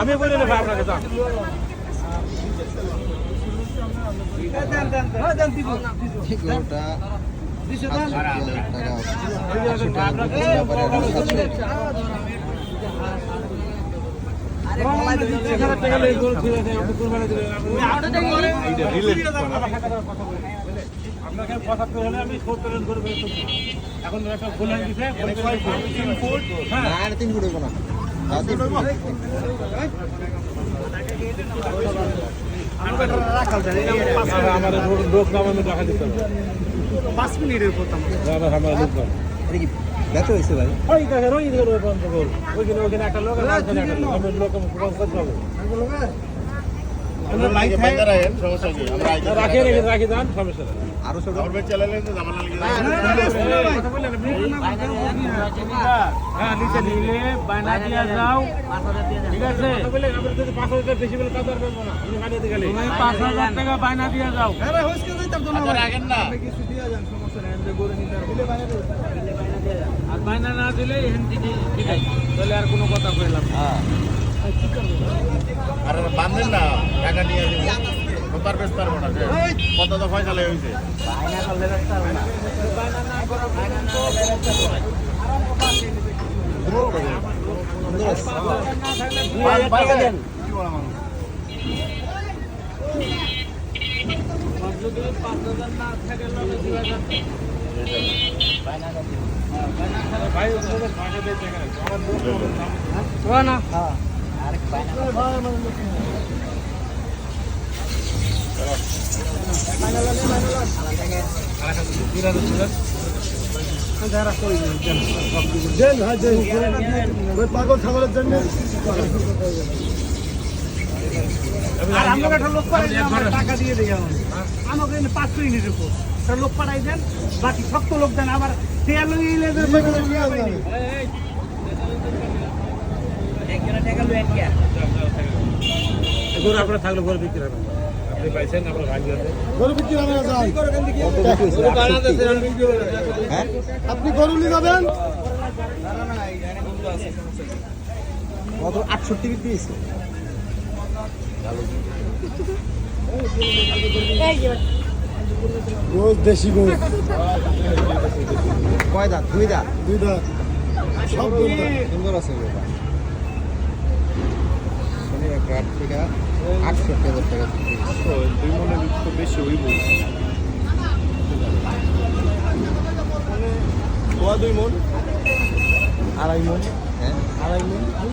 আমি বলে নেব আপনাকে দাম কিলোটা আপনাকে পঁচাত্তর হলে আমি সত্তর রান করে বের। এখন একটা গোল হয়ে গেছে তিন ফুট হ্যাঁ না আর তিন ফুট না লোক নাম আমি টাকা দিতে হবে পাঁচ মিনিটের কথা আমার আমার লোক নাম। ব্যথা হয়েছে ভাই? ওই দেখেন ওই ওইখানে ওইখানে একটা লোক। লোক আরও ছোট। হ্যাঁ নিচে নিলে বায়না দিয়া যাও। ঠিক আছে? বলে আমরা যদি পাঁচ হাজার বেশি বলে তাদের বলব না। তুমি বানিয়ে গেলে। তুমি পাঁচ হাজার টাকা বায়না দিয়া যাও। আর বায়না না দিলে এখান থেকে ঠিক আছে। তাহলে আর কোনো কথা কইলাম না। আর বান্ধেন না। টাকা নিয়ে ব্যাপার বেশ পারব না যে কত তো ফয়সালে হয়েছে যদি পাঁচ হাজার না থাকে তাহলে দুই হাজার না পাগল ছাগলের জন্য আর আমরা একটা লোক দেন, আমরা টাকা দিয়ে দিই আমাকে এনে পাঁচশো ইউনিটের উপর একটা লোক পাঠাই দেন বাকি শক্ত লোক দেন আবার তেল আপনার থাকলে গরু বিক্রি হবে। গরু বিক্রি হ্যাঁ? আপনি গরু নিয়ে যাবেন? কত? আটষট্টি বিক্রি হয়েছে। দেশি গোস কয় দাঁত? দুই দাঁত? দুই দাঁত। সব সুন্দর আছে শনিবার ঘাট থেকে আটষট্টি হাজার টাকা। দুই মনে তো বেশি হইব দুই মন আড়াই মন হ্যাঁ আড়াই মন